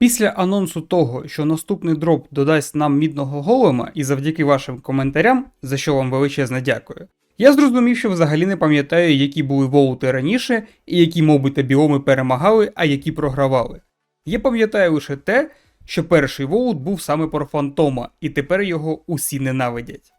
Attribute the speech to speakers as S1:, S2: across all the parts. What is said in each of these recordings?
S1: Після анонсу того, що наступний дроп додасть нам мідного голема, і завдяки вашим коментарям, за що вам величезне дякую, я зрозумів, що взагалі не пам'ятаю, які були воути раніше, і які моби та біоми перемагали, а які програвали. Я пам'ятаю лише те, що перший воут був саме про фантома, і тепер його усі ненавидять.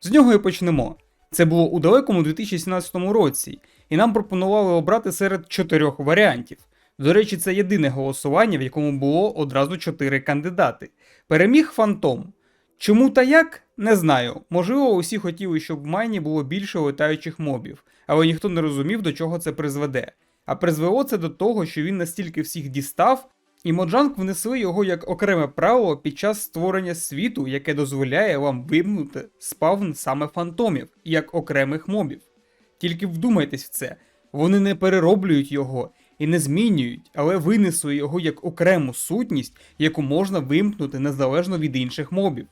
S1: З нього і почнемо. Це було у далекому 2017 році, і нам пропонували обрати серед чотирьох варіантів. До речі, це єдине голосування, в якому було одразу чотири кандидати. Переміг Фантом. Чому та як? Не знаю. Можливо, усі хотіли, щоб в майні було більше летаючих мобів, але ніхто не розумів, до чого це призведе. А призвело це до того, що він настільки всіх дістав, і Моджанг внесли його як окреме правило під час створення світу, яке дозволяє вам вимкнути спавн саме фантомів як окремих мобів. Тільки вдумайтесь в це, вони не перероблюють його і не змінюють, але винесли його як окрему сутність, яку можна вимкнути незалежно від інших мобів.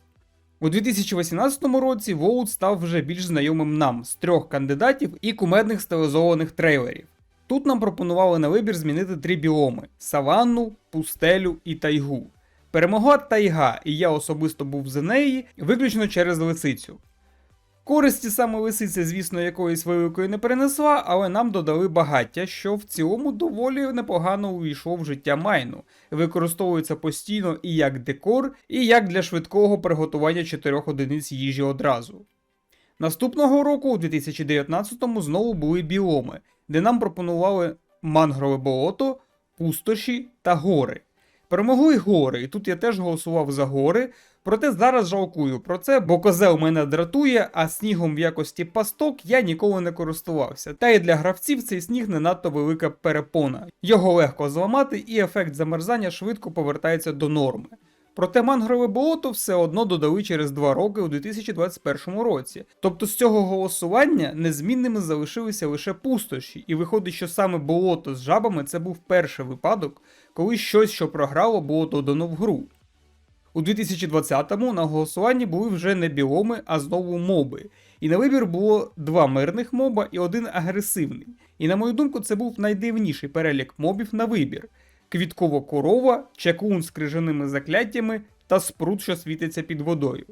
S1: У 2018 році Воут став вже більш знайомим нам з трьох кандидатів і кумедних стилізованих трейлерів. Тут нам пропонували на вибір змінити три біоми: саванну, пустелю і тайгу. Перемогла тайга, і я особисто був за неї, виключно через лисицю. Користі саме лисиця, звісно, якоїсь великої не перенесла, але нам додали багаття, що в цілому доволі непогано увійшло в життя майну. Використовується постійно і як декор, і як для швидкого приготування 4 одиниць їжі одразу. Наступного року, у 2019-му, знову були біоми, де нам пропонували мангрове болото, пустоші та гори. Перемогли гори, і тут я теж голосував за гори, проте зараз жалкую про це, бо козел мене дратує, а снігом в якості пасток я ніколи не користувався. Та й для гравців цей сніг не надто велика перепона. Його легко зламати, і ефект замерзання швидко повертається до норми. Проте мангрове болото все одно додали через 2 роки у 2021 році. Тобто з цього голосування незмінними залишилися лише пустоші, і виходить, що саме болото з жабами це був перший випадок, коли щось, що програло, було додано в гру. У 2020-му на голосуванні були вже не біоми, а знову моби. І на вибір було два мирних моба і один агресивний. І на мою думку, це був найдивніший перелік мобів на вибір: квіткова корова, чаклун з крижаними закляттями та спрут, що світиться під водою.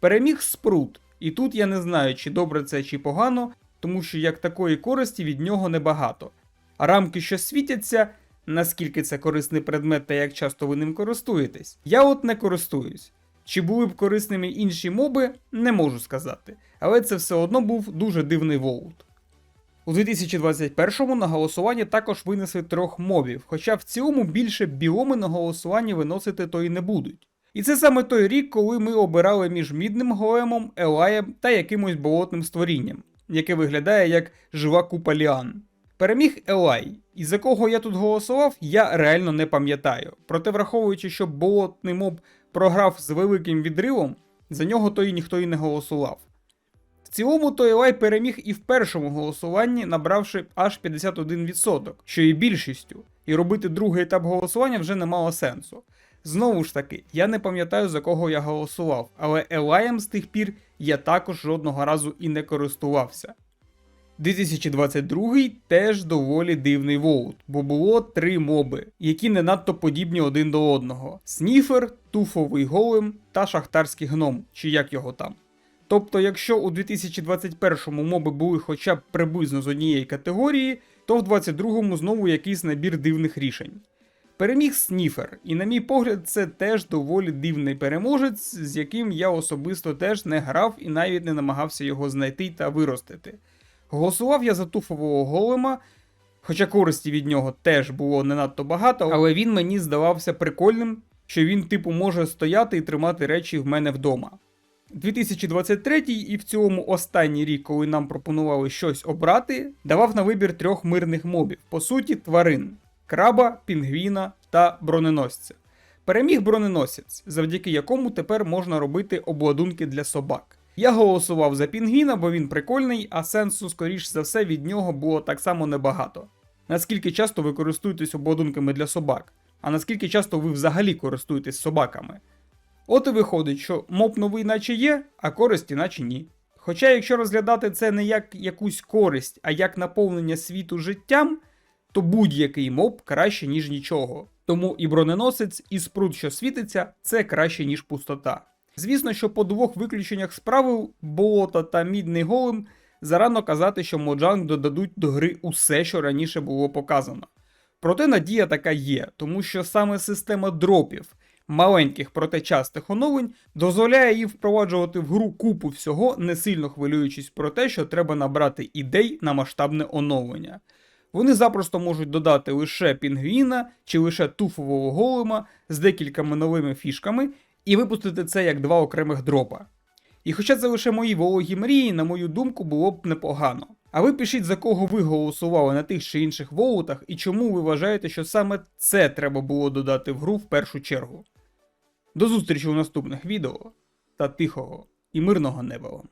S1: Переміг спрут, і тут я не знаю, чи добре це чи погано, тому що як такої користі від нього небагато. А рамки, що світяться, наскільки це корисний предмет та як часто ви ним користуєтесь. Я от не користуюсь. Чи були б корисними інші моби, не можу сказати, але це все одно був дуже дивний воут. У 2021-му на голосування також винесли трьох мобів, хоча в цілому більше біоми на голосування виносити то й не будуть. І це саме той рік, коли ми обирали між мідним големом, елаєм та якимось болотним створінням, яке виглядає як жива купа ліан. Переміг Елай, і за кого я тут голосував, я реально не пам'ятаю. Проте, враховуючи, що болотний моб програв з великим відривом, за нього то й ніхто і не голосував. В цілому то Елай переміг і в першому голосуванні, набравши аж 51%, що є більшістю, і робити другий етап голосування вже не мало сенсу. Знову ж таки, я не пам'ятаю за кого я голосував, але Елаєм з тих пір я також жодного разу і не користувався. 2022 теж доволі дивний воут, бо було три моби, які не надто подібні один до одного: Сніфер, туфовий голем та шахтарський гном, чи як його там. Тобто, якщо у 2021-му моби були хоча б приблизно з однієї категорії, то в 2022 знову якийсь набір дивних рішень. Переміг Сніфер, і, на мій погляд, це теж доволі дивний переможець, з яким я особисто теж не грав і навіть не намагався його знайти та виростити. Голосував я за туфового голема, хоча користі від нього теж було не надто багато, але він мені здавався прикольним, що він, типу, може стояти і тримати речі в мене вдома. 2023 і в цілому останній рік, коли нам пропонували щось обрати, давав на вибір трьох мирних мобів, по суті, тварин: краба, пінгвіна та броненосця. Переміг броненосець, завдяки якому тепер можна робити обладунки для собак. Я голосував за пінгвіна, бо він прикольний, а сенсу, скоріш за все, від нього було так само небагато. Наскільки часто ви користуєтесь обладунками для собак, а наскільки часто ви взагалі користуєтесь собаками? От і виходить, що моб новий наче є, а користі наче ні. Хоча, якщо розглядати це не як якусь користь, а як наповнення світу життям, то будь-який моб краще, ніж нічого. Тому і броненосець, і спрут, що світиться, це краще, ніж пустота. Звісно, що по двох виключеннях з правил болота та мідний голем зарано казати, що Моджанг додадуть до гри усе, що раніше було показано. Проте надія така є, тому що саме система дропів, маленьких проте частих оновлень, дозволяє їй впроваджувати в гру купу всього, не сильно хвилюючись про те, що треба набрати ідей на масштабне оновлення. Вони запросто можуть додати лише пінгвіна чи лише туфового голема з декількома новими фішками і випустити це як два окремих дропа. І хоча це лише мої вологі мрії, на мою думку, було б непогано. А ви пишіть, за кого ви голосували на тих чи інших волотах, і чому ви вважаєте, що саме це треба було додати в гру в першу чергу. До зустрічі у наступних відео та тихого і мирного неба вам.